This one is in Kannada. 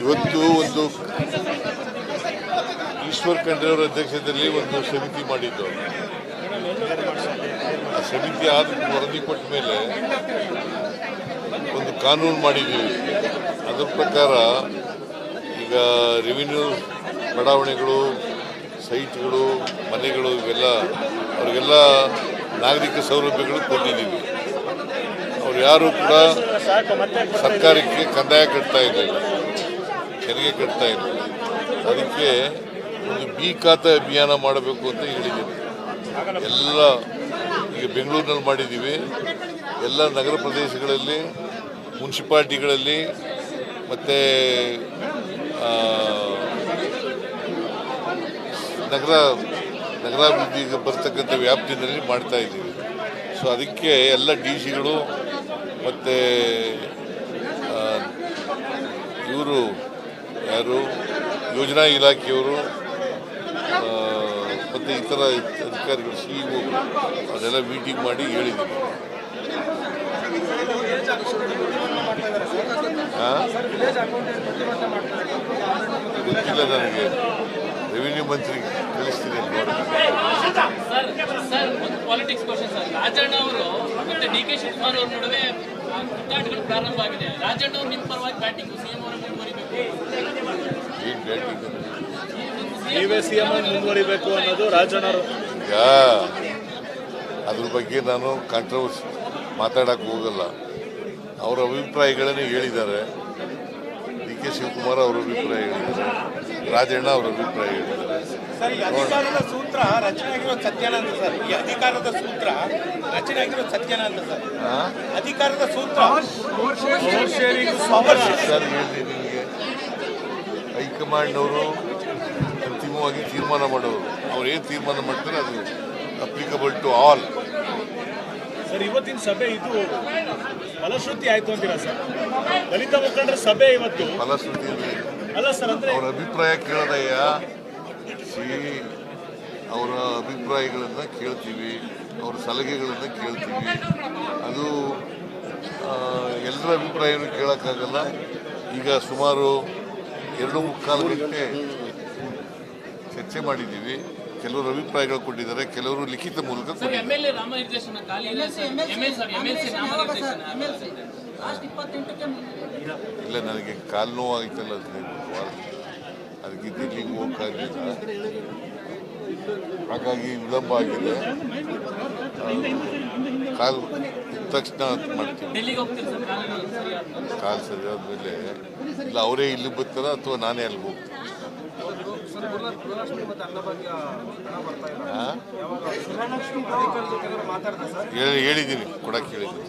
ಇವತ್ತು ಒಂದು ಈಶ್ವರ್ ಖಂಡ್ರೆ ಅವರ ಅಧ್ಯಕ್ಷತೆಯಲ್ಲಿ ಒಂದು ಸಮಿತಿ ಮಾಡಿದ್ದು. ಆ ಸಮಿತಿ ಆದ ವರದಿ ಕೊಟ್ಟ ಮೇಲೆ ಕಾನೂನು ಮಾಡಿದ್ದೀವಿ. ಅದರ ಪ್ರಕಾರ ಈಗ ರೆವಿನ್ಯೂ ಬಡಾವಣೆಗಳು, ಸೈಟ್ಗಳು, ಮನೆಗಳು ಇವೆಲ್ಲ, ಅವರಿಗೆಲ್ಲ ನಾಗರಿಕ ಸೌಲಭ್ಯಗಳು ಕೊಟ್ಟಿದ್ದೀವಿ. ಅವ್ರು ಯಾರು ಕೂಡ ಸರ್ಕಾರಕ್ಕೆ ಕಂದಾಯ ಕಟ್ತಾ ಇರಲಿಲ್ಲ ತೆರಿಗೆ ಕಟ್ತಾ ಇಲ್ಲ. ಅದಕ್ಕೆ ಒಂದು ಬಿ ಖಾತೆ ಅಭಿಯಾನ ಮಾಡಬೇಕು ಅಂತ ಹೇಳಿದ್ದೀನಿ. ಎಲ್ಲ ಈಗ ಬೆಂಗಳೂರಿನಲ್ಲಿ ಮಾಡಿದ್ದೀವಿ. ಎಲ್ಲ ನಗರ ಪ್ರದೇಶಗಳಲ್ಲಿ ಮುನ್ಸಿಪಾಲ್ಟಿಗಳಲ್ಲಿ ಮತ್ತು ನಗರ, ನಗರಾಭಿವೃದ್ಧಿಗೆ ಬರ್ತಕ್ಕಂಥ ವ್ಯಾಪ್ತಿನಲ್ಲಿ ಮಾಡ್ತಾ ಇದ್ದೀವಿ. ಸೊ ಅದಕ್ಕೆ ಎಲ್ಲ ಡಿ ಸಿಗಳು ಮತ್ತು ಇವರು ಯಾರು, ಯೋಜನಾ ಇಲಾಖೆಯವರು ಮತ್ತು ಇತರ ಅಧಿಕಾರಿಗಳು, ಸಿ ಇ ಅದೆಲ್ಲ ಮೀಟಿಂಗ್ ಮಾಡಿ ಹೇಳಿದ್ದೀನಿ ಗೊತ್ತಿಲ್ಲ ನನಗೆ ರೆವಿನ್ಯೂ ಮಂತ್ರಿ ಕಳಿಸ್ತೀನಿ ಪಾಲಿಟಿಕ್ಸ್ ಕ್ವಶನ್ ಸರ್ ರಾಜಣ್ಣ ಅವರು ಮತ್ತೆ ಡಿ ಕೆ ಶಿವಕುಮಾರ್ ಅವ್ರ ನಡುವೆ ಕಿತ್ತಾಟಗಳು ಪ್ರಾರಂಭ ಆಗಿದೆ ರಾಜಣ್ಣ ಅವರು ನಿಮ್ಮ ಪರವಾಗಿ ಬ್ಯಾಟಿಂಗ್ ಸಿಎಂ ಅವರ ಮುಂದುವರಿಬೇಕು ಏನು ಬ್ಯಾಟಿಂಗ್ ನೀವೇ ಸಿಎಂ ಮುಂದುವರಿಬೇಕು ಅನ್ನೋದು ರಾಜಣ್ಣವರು. ಈಗ ಅದ್ರ ಬಗ್ಗೆ ನಾನು ಕಾಂಟ್ರವರ್ಸಿ ಮಾತಾಡಕ್ಕೆ ಹೋಗಲ್ಲ. ಅವರ ಅಭಿಪ್ರಾಯಗಳನ್ನೇ ಹೇಳಿದ್ದಾರೆ. ಡಿ ಕೆ ಶಿವಕುಮಾರ್ ಅವರ ಅಭಿಪ್ರಾಯ ಹೇಳಿದ್ದಾರೆ. ರಾಜಣ್ಣ ಅವರ ಅಭಿಪ್ರಾಯ ಹೇಳಿದ್ದಾರೆ. ಸರ್ ಈ ಅಧಿಕಾರದ ಸೂತ್ರ ರಚನೆ ಆಗಿರೋ ಸತ್ಯನ ಅಂತ ಸರ್. ಈ ಅಧಿಕಾರದ ಸೂತ್ರ ರಚನೆ ಆಗಿರೋ ಸತ್ಯನ ಅಂತ ಸರ್? ಅಧಿಕಾರದ ಸೂತ್ರ. ಸರ್ ಹೇಳಿದೆ ನಿಮಗೆ. ಹೈಕಮಾಂಡ್ನವರು ಅಂತಿಮವಾಗಿ ತೀರ್ಮಾನ ಮಾಡೋರು. ಅವ್ರು ಏನು ತೀರ್ಮಾನ ಮಾಡ್ತಾರೆ ಅದು ಅಪ್ಲಿಕಬಲ್ ಟು ಆಲ್ ಸರ್ ಇವತ್ತಿನ ಸಭೆ ಇದು ಫಲಶ್ರುತಿ ಆಯ್ತು ಅಂತೀರಾ ಸರ್? ದಲಿತ ಮುಖಂಡರ ಸಭೆ ಇವತ್ತು. ಫಲಶ್ರುತಿ ಅಲ್ಲ ಸರ್ ಅಂದ್ರೆ ಅವರ ಅಭಿಪ್ರಾಯ ಕೇಳದಯ್ಯ. ಅವರ ಅಭಿಪ್ರಾಯಗಳನ್ನು ಕೇಳ್ತೀವಿ ಅವರ ಸಲಹೆಗಳನ್ನು ಕೇಳ್ತೀವಿ. ಅದು ಎಲ್ಲರ ಅಭಿಪ್ರಾಯನೂ ಕೇಳೋಕ್ಕಾಗಲ್ಲ. ಈಗ ಸುಮಾರು ಎರಡು ಮುಕ್ಕಾಲು ಗಂಟೆ ಚರ್ಚೆ ಮಾಡಿದ್ದೀವಿ. ಕೆಲವರು ಅಭಿಪ್ರಾಯಗಳು ಕೊಟ್ಟಿದ್ದಾರೆ ಕೆಲವರು ಲಿಖಿತ ಮೂಲಕ ಇಲ್ಲ ನನಗೆ ಕಾಲು ನೋವಾಗಿತ್ತಲ್ಲ ಅದಕ್ಕೆ ದಿಲ್ಲಿಗೆ ಹೋಗಕ್ಕಾಗಲಿಲ್ಲ ಹಾಗಾಗಿ ವಿಳಂಬ ಆಗಿದೆ. ಕಾಲು ಇದ್ದ ತಕ್ಷಣ ಮಾಡ್ತೀವಿ ಡೆಲ್ಲಿಗೆ ಹೋಗ್ತೀರಿ ಸರ್? ಕಾಲಿ ಸರಿ ಆದ್ಮೇಲೆ. ಇಲ್ಲ ಅವರೇ ಇಲ್ಲಿ ಬರ್ತಾರ ಅಥವಾ ನಾನೇ ಅಲ್ಲಿ ಹೋಗ್ತೀನಿ ಹೇಳಿದ್ದೀನಿ ಕೊಡಕ್ಕೆ ಹೇಳಿದ್ದೀನಿ.